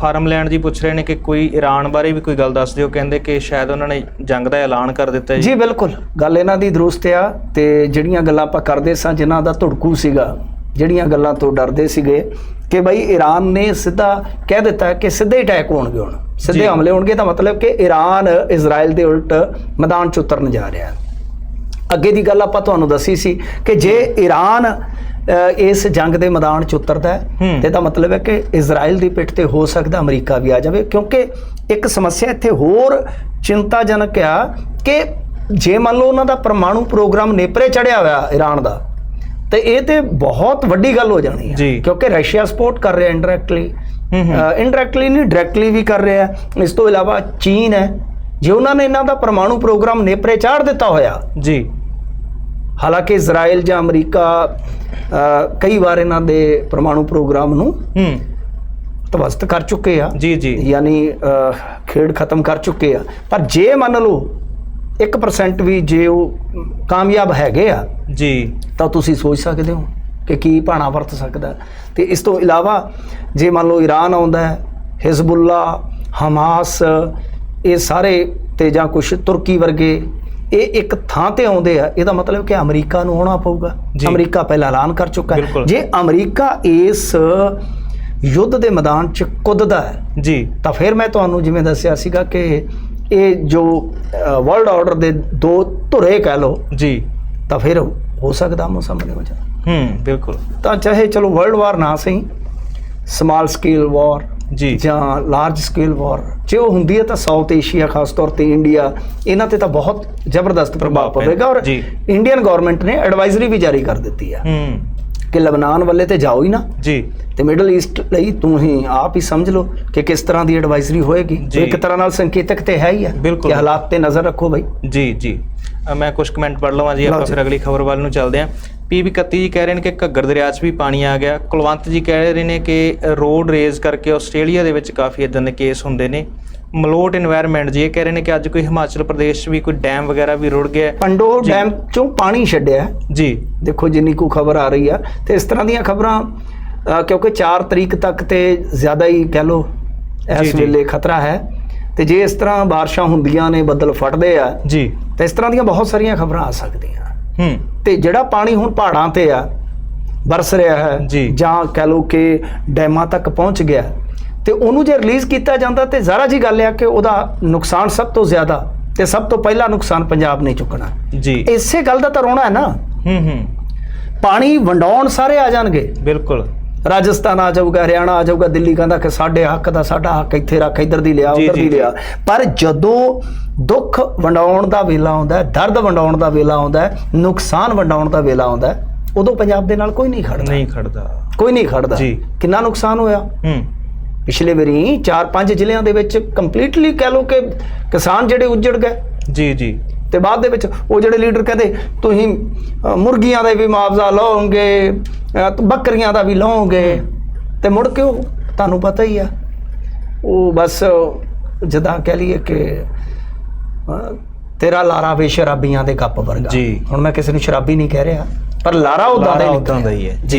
Farm ਲੈਣ ਜੀ ਪੁੱਛ ਰਹੇ ਨੇ ਕਿ ਕੋਈ ਈਰਾਨ ਬਾਰੇ ਵੀ ਕੋਈ ਗੱਲ ਦੱਸ ਦਿਓ। ਕਹਿੰਦੇ ਕਿ ਸ਼ਾਇਦ ਉਹਨਾਂ ਨੇ ਜੰਗ ਦਾ ਐਲਾਨ ਕਰ ਦਿੱਤਾ ਹੈ ਜੀ ਬਿਲਕੁਲ। ਗੱਲ ਇਹਨਾਂ ਦੀ ਦਰੁਸਤ ਆ ਤੇ ਜਿਹੜੀਆਂ ਗੱਲਾਂ ਆਪਾਂ ਕਰਦੇ ਸਾਂ ਜਿਨ੍ਹਾਂ ਦਾ ਧੜਕੂ ਸੀਗਾ ਜਿਹੜੀਆਂ ਗੱਲਾਂ ਤੋਂ ਡਰਦੇ ਸੀਗੇ ਕਿ ਬਈ ਈਰਾਨ ਨੇ ਸਿੱਧਾ ਕਹਿ ਦਿੱਤਾ ਕਿ ਸਿੱਧੇ ਅਟੈਕ ਹੋਣਗੇ ਹੁਣ। ਸਿੱਧੇ ਜੀ। ਹਮਲੇ ਹੋਣਗੇ ਤਾਂ ਮਤਲਬ ਕਿ ਈਰਾਨ ਇਜ਼ਰਾਈਲ ਦੇ ਉਲਟ ਮੈਦਾਨ 'ਚ ਉਤਰਨ ਜਾ ਰਿਹਾ। ਹੈ ਅੱਗੇ ਦੀ ਗੱਲ ਆਪਾਂ ਤੁਹਾਨੂੰ ਦੱਸੀ ਸੀ ਕਿ ਜੇ ਈਰਾਨ ਇਸ ਜੰਗ ਦੇ ਮੈਦਾਨ 'ਚ ਉਤਰਦਾ ਹੈ। ਤੇ ਇਹਦਾ ਮਤਲਬ ਹੈ ਕਿ ਇਜ਼ਰਾਈਲ ਦੀ ਪਿੱਠ ਤੇ ਹੋ ਸਕਦਾ ਅਮਰੀਕਾ ਵੀ ਆ ਜਾਵੇ ਕਿਉਂਕਿ ਇੱਕ ਸਮੱਸਿਆ ਇੱਥੇ ਹੋਰ ਚਿੰਤਾਜਨਕ ਆ ਕਿ ਜੇ ਮੰਨ ਲਓ ਉਹਨਾਂ ਦਾ ਪਰਮਾਣੂ ਪ੍ਰੋਗਰਾਮ ਨੇਪਰੇ ਚੜਿਆ ਹੋਇਆ ਈਰਾਨ ਦਾ ਤੇ ਇਹ ਤੇ ਬਹੁਤ ਵੱਡੀ ਗੱਲ ਹੋ ਜਾਣੀ ਹੈ। ਕਿਉਂਕਿ ਰਸ਼ੀਆ ਸਪੋਰਟ ਕਰ ਰਿਹਾ ਇਨਡਾਇਰੈਕਟਲੀ ਇਨਡਾਇਰੈਕਟਲੀ ਨਹੀਂ ਡਾਇਰੈਕਟਲੀ ਵੀ ਕਰ ਰਿਹਾ। ਇਸ ਤੋਂ ਇਲਾਵਾ ਚੀਨ ਹੈ ਜੇ ਉਹਨਾਂ ਨੇ ਇਹਨਾਂ ਦਾ ਪਰਮਾਣੂ ਪ੍ਰੋਗਰਾਮ ਨੇਪਰੇ ਚਾੜ ਦਿੱਤਾ ਹੋਇਆ ਜੀ ਹਾਲਾਂਕਿ ਇਜ਼ਰਾਈਲ ਜਾਂ ਅਮਰੀਕਾ ਕਈ ਵਾਰ ਇਹਨਾਂ ਦੇ ਪਰਮਾਣੂ ਪ੍ਰੋਗਰਾਮ ਨੂੰ ਹੂੰ। ਤਵਸਤ ਕਰ ਚੁੱਕੇ ਆ। ਜੀ ਜੀ। ਯਾਨੀ ਖੇਡ ਖਤਮ ਕਰ ਚੁੱਕੇ ਆ। ਪਰ ਜੇ ਮੰਨ ਲਓ 1% ਵੀ ਜੇ ਉਹ ਕਾਮਯਾਬ ਹੈਗੇ ਆ ਜੀ। ਤਾਂ ਤੁਸੀਂ ਸੋਚ ਸਕਦੇ ਹੋ ਕਿ ਕੀ ਭਾਣਾ ਵਰਤ ਸਕਦਾ ਤੇ ਇਸ ਤੋਂ ਇਲਾਵਾ ਜੇ ਮੰਨ ਲਓ ਈਰਾਨ ਆਉਂਦਾ ਹੈ ਹਿਜ਼ਬੁੱਲਾ ਹਮਾਸ ਇਹ ਸਾਰੇ ਤੇ ਜਾਂ ਕੁਝ ਤੁਰਕੀ ਵਰਗੇ ਇਹ ਇੱਕ ਥਾਂ ਤੇ ਆਉਂਦੇ ਆ ਇਹਦਾ ਮਤਲਬ ਕਿ ਅਮਰੀਕਾ ਨੂੰ ਆਉਣਾ ਪਊਗਾ। ਅਮਰੀਕਾ ਪਹਿਲਾਂ ਐਲਾਨ ਕਰ ਚੁੱਕਾ ਹੈ। ਜੇ ਅਮਰੀਕਾ ਇਸ ਯੁੱਧ ਦੇ ਮੈਦਾਨ 'ਚ ਕੁੱਦਦਾ ਹੈ ਜੀ। ਤਾਂ ਫਿਰ ਮੈਂ ਤੁਹਾਨੂੰ ਜਿਵੇਂ ਦੱਸਿਆ ਸੀਗਾ ਕਿ ਇਹ ਜੋ ਵਰਲਡ ਆਰਡਰ ਦੇ ਦੋ ਧੁਰੇ ਕਹਿ ਲਓ ਜੀ। ਤਾਂ ਫਿਰ ਹੋ ਸਕਦਾ ਆਮੋ ਸਾਹਮਣੇ ਹੋ ਜਾ ਹੂੰ ਬਿਲਕੁਲ। ਤਾਂ ਚਾਹੇ ਚਲੋ ਵਰਲਡ ਵਾਰ ਨਾ ਸਹੀ ਸਮਾਲ ਸਕੇਲ ਵਾਰ ਜੀ। ਜਾਂ ਲਾਰਜ ਸਕੇਲ ਵਾਰ ਜੇ ਉਹ ਹੁੰਦੀ ਹੈ ਤਾਂ ਸਾਊਥ ਏਸ਼ੀਆ ਖਾਸ ਤੌਰ ਤੇ ਇੰਡੀਆ ਇਹਨਾਂ ਤੇ ਤਾਂ ਬਹੁਤ ਜ਼ਬਰਦਸਤ ਪ੍ਰਭਾਵ ਪਵੇਗਾ ਔਰ। ਇੰਡੀਅਨ ਗਵਰਨਮੈਂਟ ਨੇ ਐਡਵਾਈਜ਼ਰੀ ਵੀ ਜਾਰੀ ਕਰ ਦਿੱਤੀ ਹੈ ਹੂੰ। ਕਿ ਲਬਨਾਨ ਵੱਲੇ ਤੇ ਜਾਓ ਹੀ ਨਾ। ਜੀ। ਤੇ ਮਿਡਲ ਈਸਟ ਲਈ ਤੂੰ ਹੀ ਆਪ ਹੀ ਸਮਝ ਲਓ ਕਿ ਕਿਸ ਤਰ੍ਹਾਂ ਦੀ ਐਡਵਾਈਜ਼ਰੀ ਹੋਏਗੀ। ਇੱਕ ਤਰ੍ਹਾਂ ਨਾਲ ਸੰਕੇਤਕ ਤੇ ਹੈ ਹੀ ਹੈ। ਕਿ ਹਾਲਾਤ ਤੇ ਨਜ਼ਰ ਰੱਖੋ ਭਾਈ ਜੀ ਜੀ। ਮੈਂ ਕੁਝ ਕਮੈਂਟ ਪੜ ਲਵਾਂ ਜੀ ਆਪਾਂ ਫਿਰ ਅਗਲੀ ਖਬਰ ਵੱਲ ਨੂੰ ਚੱਲਦੇ ਆਂ ਵੀ 31 ਜੀ ਕਹਿ ਰਹੇ ਨੇ ਕਿ ਘੱਗਰ ਦਰਿਆ 'ਚ ਵੀ ਪਾਣੀ ਆ ਗਿਆ। ਕੁਲਵੰਤ ਜੀ ਕਹਿ ਰਹੇ ਨੇ ਕਿ ਰੋਡ ਰੇਜ਼ ਕਰਕੇ ਆਸਟ੍ਰੇਲੀਆ ਦੇ ਵਿੱਚ ਕਾਫੀ ਇਦਾਂ ਦੇ ਕੇਸ ਹੁੰਦੇ ਨੇ। ਮਲੋਟ এনवायरमेंट ਜੀ ਇਹ ਕਹਿ ਰਹੇ ਨੇ ਕਿ ਅੱਜ ਕੋਈ ਹਿਮਾਚਲ ਪ੍ਰਦੇਸ਼ 'ਚ ਵੀ ਕੋਈ ਡੈਮ ਵਗੈਰਾ ਵੀ ਰੁੜ ਗਿਆ ਪੰਡੋ ਡੈਮ ਚੋਂ ਪਾਣੀ ਛੱਡਿਆ ਜੀ। ਦੇਖੋ ਜਿੰਨੀ ਕੋ ਖਬਰ ਆ ਰਹੀ ਆ। ਤੇ ਇਸ ਤਰ੍ਹਾਂ ਦੀਆਂ ਖਬਰਾਂ ਕਿਉਂਕਿ 4 ਤਰੀਕ ਤੱਕ ਤੇ ਜ਼ਿਆਦਾ ਹੀ ਕਹਿ ਲੋ ਇਸ ਵੇਲੇ ਖਤਰਾ ਹੈ। ਤੇ ਜੇ ਇਸ ਤਰ੍ਹਾਂ ਬਾਰਿਸ਼ਾਂ ਹੁੰਦੀਆਂ ਨੇ ਬੱਦਲ ਫਟਦੇ ਆ ਜੀ। ਤੇ ਇਸ ਤਰ੍ਹਾਂ ਦੀਆਂ ਬਹੁਤ ਸਾਰੀਆਂ ਖਬਰਾਂ ਆ ਸਕਦੀਆਂ। ਹੂੰ। ਤੇ ਜਿਹੜਾ ਪਾਣੀ ਹੁਣ ਪਹਾੜਾਂ ਤੇ ਆ ਬਰਸ ਰਿਹਾ ਹੈ ਜੀ। ਕਹਿ ਲੋ ਕਿ ਡੈਮਾਂ ਤੱਕ ਪਹੁੰਚ ਗਿਆ ਤੇ ਉਹਨੂੰ ਜੇ ਰਿਲੀਜ਼ ਕੀਤਾ ਜਾਂਦਾ ਤੇ ਜ਼ਰਾ ਜੀ ਗੱਲ ਆ ਕਿ ਉਹਦਾ ਨੁਕਸਾਨ ਸਭ ਤੋਂ ਜ਼ਿਆਦਾ ਤੇ ਸਭ ਤੋਂ ਪਹਿਲਾ ਨੁਕਸਾਨ ਪੰਜਾਬ ਨੇ ਚੁੱਕਣਾ। ਜੀ। ਇਸੇ ਗੱਲ ਦਾ ਤਾਂ ਰੋਣਾ ਹੈ ਨਾ। ਹੂੰ ਹੂੰ। ਪਾਣੀ ਵੰਡਾਉਣ ਸਾਰੇ ਆ ਜਾਣਗੇ। ਬਿਲਕੁਲ। ਰਾਜਸਥਾਨ ਆ ਜਾਊਗਾ ਹਰਿਆਣਾ ਆ ਜਾਊਗਾ ਦਿੱਲੀ ਕਹਿੰਦਾ ਕਿ ਸਾਡੇ ਹੱਕ ਦਾ ਸਾਡਾ ਹੱਕ ਇੱਥੇ ਰੱਖ ਇੱਧਰ ਦੀ ਲਿਆ ਉੱਧਰ ਦੀ। ਲਿਆ। ਪਰ ਜਦੋਂ ਦੁੱਖ ਵੰਡਾਉਣ ਦਾ ਵੇਲਾ ਆਉਂਦਾ ਦਰਦ ਵੰਡਾਉਣ ਦਾ ਵੇਲਾ ਆਉਂਦਾ ਨੁਕਸਾਨ ਵੰਡਾਉਣ ਦਾ ਵੇਲਾ ਆਉਂਦਾ ਉਦੋਂ ਪੰਜਾਬ ਦੇ ਨਾਲ ਕੋਈ ਨਹੀਂ ਖੜਦਾ। ਨਹੀਂ ਖੜਦਾ। ਕੋਈ ਨਹੀਂ ਖੜਦਾ। ਜੀ। ਕਿੰਨਾ ਨੁਕਸਾਨ ਹੋਇਆ? ਹੂੰ। ਪਿਛਲੇ ਵਾਰੀ 4-5 ਜ਼ਿਲ੍ਹਿਆਂ ਦੇ ਵਿੱਚ ਕੰਪਲੀਟਲੀ ਕਹਿ ਲਓ ਕਿ ਕਿਸਾਨ ਜਿਹੜੇ ਉੱਜੜ ਗਏ। ਜੀ ਜੀ। ਤੇ ਬਾਅਦ ਦੇ ਵਿੱਚ ਉਹ ਜਿਹੜੇ ਲੀਡਰ ਕਹਿੰਦੇ ਤੁਸੀਂ ਮੁਰਗੀਆਂ ਦਾ ਵੀ ਮੁਆਵਜ਼ਾ ਲਓਗੇ ਬੱਕਰੀਆਂ ਦਾ ਵੀ ਲਓਗੇ ਤੇ ਮੁੜ ਕੇ ਉਹ ਤੁਹਾਨੂੰ ਪਤਾ ਹੀ ਆ ਉਹ ਬਸ ਜਦਾਂ ਕਹਿ ਲਈਏ ਕਿ ਤੇਰਾ ਲਾਰਾ ਵੇ ਸ਼ਰਾਬੀਆਂ ਦੇ ਕੱਪ ਵਰਗਾ। ਹੁਣ ਮੈਂ ਕਿਸੇ ਨੂੰ ਸ਼ਰਾਬੀ ਨਹੀਂ ਕਹਿ ਰਿਹਾ ਪਰ ਲਾਰਾ। ਉਦਾਂ ਦਾ ਹੀ ਹੈ। ਜੀ